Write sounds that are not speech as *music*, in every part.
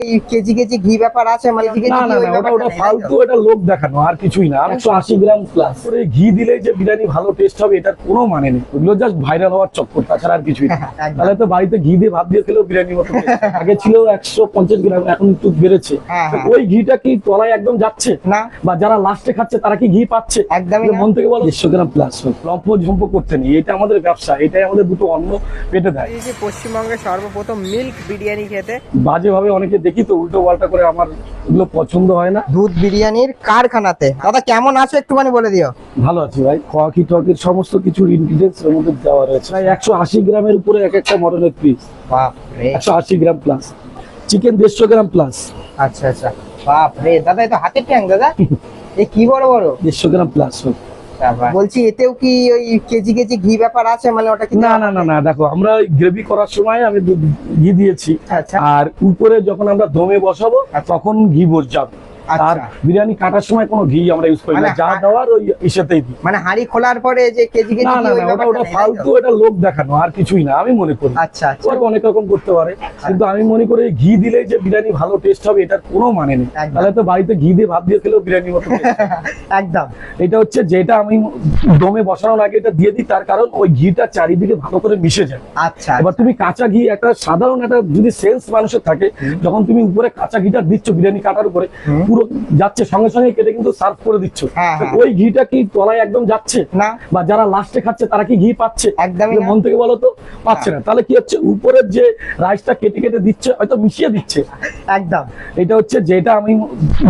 এই KG KG ঘি ব্যাপার আছে মানে কেজি কেজি না ঘি না ওই ওটা ওটা নেই, তাই তো? ফালতু এটা লোক দেখানো আর কিছুই না। একশো আশি গ্রাম প্লাস ঘি দিলে যে বিরিয়ানি ভালো টেস্ট হবে এটার কোনো মানে নেই। ওগুলো জাস্ট ভাইরাল হওয়ার চক্কর তাছাড়া আর কিছুই না। *laughs* তাহলে তো বাড়িতে ঘি দিয়ে ভাত দিয়ে খেলেও বিরিয়ানির মতো আগে ছিল একশো পঞ্চাশ গ্রাম এখন একটু বেড়েছে। তো। ওই ঘিটা কি তলায় একদম যাচ্ছে? না। বা যারা লাস্টে খাচ্ছে তারা কি ঘি পাচ্ছে? একদমই মন থেকে বলো। দেড়শো গ্রাম প্লাস লম্প ঝম্প করতে নেই। এটা আমাদের ব্যবসা এটাই আমাদের দুটো অন্ন পেটে দেয়। এই যে পশ্চিমবঙ্গের সর্বপ্রথম মিল্ক বিরিয়ানি খেতে। বাজেভাবে অনেকে দেখি তো উল্টো পাল্টা করে আমার এগুলো পছন্দ হয় না। দুধ বিরিয়ানির কারখানাতে। দাদা কেমন আছো একটুখানি বলে দিও। ভালো আছি ভাই। খোয়াকি টকির সমস্ত কিছু ইনগ্রিডিয়েন্টস এর মধ্যে দেওয়া রয়েছে। প্রায় একশো আশি গ্রামের উপরে এক একটা মটনের পিস বাপ রে একশো আশি গ্রাম প্লাস চিকেন দেড়শো গ্রাম প্লাস আচ্ছা আচ্ছা। বাপ রে দাদা এটা হাতের ট্যাং দাদা? *laughs* এ কি বড় বড়? দেড়শো গ্রাম প্লাস বলছি এতেও কি ওই কেজি কেজি ঘি ব্যাপার আছে? মানে ওটা কি না না না না দেখো আমরা গ্রেভি করার সময় আমি ঘি দিয়েছি। আচ্ছা। আর উপরে যখন আমরা দমে বসাবো তখন ঘি বস যাবে আচ্ছা। আর বিরিয়ানি কাটার সময় কোনো ঘি আমরা ইউজ করি না। মানে যা দেওয়ার ওই ইসেতেই দিই। মানে হাড়ি খোলার পরে যে কেজি কেজি না না ওটা ওটা? ফালতু এটা লোক দেখানো আর কিছুই না আমি মনে করি। আচ্ছা আচ্ছা। অনেক রকম করতে পারে। কিন্তু আমি মনে করি ঘি দিলে যে বিরিয়ানি ভালো টেস্ট হবে এটার কোনো মানে নেই। তাহলে তো বাড়িতে ঘি দিয়ে ভাত দিয়ে খেলেও বিরিয়ানির মতো *laughs* একদম। এটা হচ্ছে যেটা আমি দমে বসানোর আগে এটা দিয়ে দিই তার কারণ ওই ঘিটা চারিদিকে ভালো করে মিশে যায়। আচ্ছা এবার তুমি কাঁচা ঘি একটা সাধারণ একটা যদি সেলস মানুষের থাকে যখন তুমি উপরে কাঁচা ঘিটা দিচ্ছ বিরিয়ানি কাটার উপরে। পুরো যাচ্ছে সঙ্গে সঙ্গে কেটে কিন্তু সার্ভ করে দিচ্ছ। হ্যাঁ, হ্যাঁ। ওই ঘিটা কি তলায় একদম যাচ্ছে? না। বা যারা লাস্টে খাচ্ছে তারা কি ঘি পাচ্ছে? একদমই মন থেকে বলো তো পাচ্ছে না। তাহলে কি হচ্ছে? উপরের যে রাইসটা কেটে কেটে দিচ্ছে হয়তো মিশিয়ে দিচ্ছে। একদম। এটা হচ্ছে যেটা আমি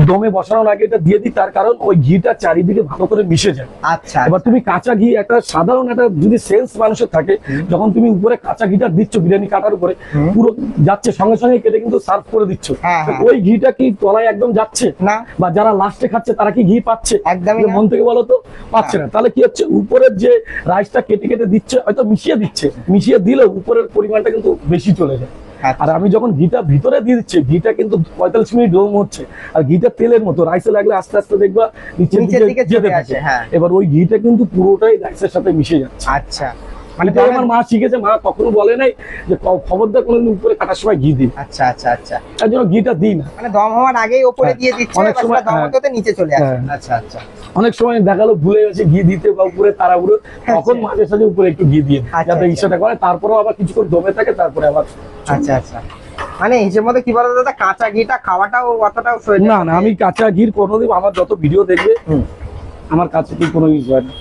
দমে বসানোর আগে এটা দিয়ে দিই তার কারণ ওই ঘিটা চারিদিকে ভালো করে মিশে যায়। আচ্ছা এবার তুমি কাঁচা ঘি একটা সাধারণ একটা যদি সেন্স মানুষের থাকে যখন তুমি উপরে কাঁচা ঘিটা দিচ্ছ বিরিয়ানি কাটার উপরে পুরো যাচ্ছে সঙ্গে সঙ্গে কেটে কিন্তু সার্ভ করে দিচ্ছ। হ্যাঁ, হ্যাঁ। ওই ঘিটা কি তলায় একদম যাচ্ছে? না। বা যারা লাস্টে খাচ্ছে তারা কি ঘি পাচ্ছে? একদমই মন থেকে বলো তো পাচ্ছে না। তাহলে কি হচ্ছে? উপরের যে রাইসটা কেটে কেটে দিচ্ছে হয়তো মিশিয়ে দিচ্ছে। মিশিয়ে দিলেও উপরের পরিমাণটা কিন্তু বেশি চলে যায়। আচ্ছা। আর আমি যখন ঘিটা ভিতরে দিয়ে দিচ্ছি ঘিটা কিন্তু পঁয়তাল্লিশ মিনিট ডোম হচ্ছে। আর ঘিটা তেলের মতো রাইসে লাগলে আস্তে আস্তে দেখবা নিচের নিচের দিকে দিকে যেতে থাকে। হ্যাঁ। এবার ওই ঘিটা কিন্তু পুরোটাই রাইসের সাথে মিশে যাচ্ছে। আচ্ছা। মানে আমার মা শিখেছে মা কখনো বলে নাই যে ক- খবরদার কোনোদিন উপরে কাটার সময় ঘি দিই আচ্ছা আচ্ছা আচ্ছা। তার জন্য ঘিটা দিই না। মানে দম হওয়ার আগেই ওপরে হ্যাঁ, দিয়ে দিচ্ছে অনেক সময়- দম। হতে নিচে চলে আসে। হ্যাঁ। আচ্ছা আচ্ছা। অনেক সময় দেখাল ভুলে গেছে ঘি দিতে বা উপরে তারা তাড়াহুড়ো তখন মাঝে সাঝে উপরে একটু ঘি দিয়ে আচ্ছা, যাতে আচ্ছা। ইচ্ছাটা করে। তারপরেও আবার কিছুক্ষণ দমে থাকে তারপরে আবার আচ্ছা আচ্ছা। মানে হিসেব মতো কি বলতো দাদা কাঁচা ঘিটা খাওয়াটাও অতটাও না না আমি কাঁচা ঘির কোনোদিন আমার যত ভিডিও দেখবে আমার কাছে কি কোনো ইউজ হয় না।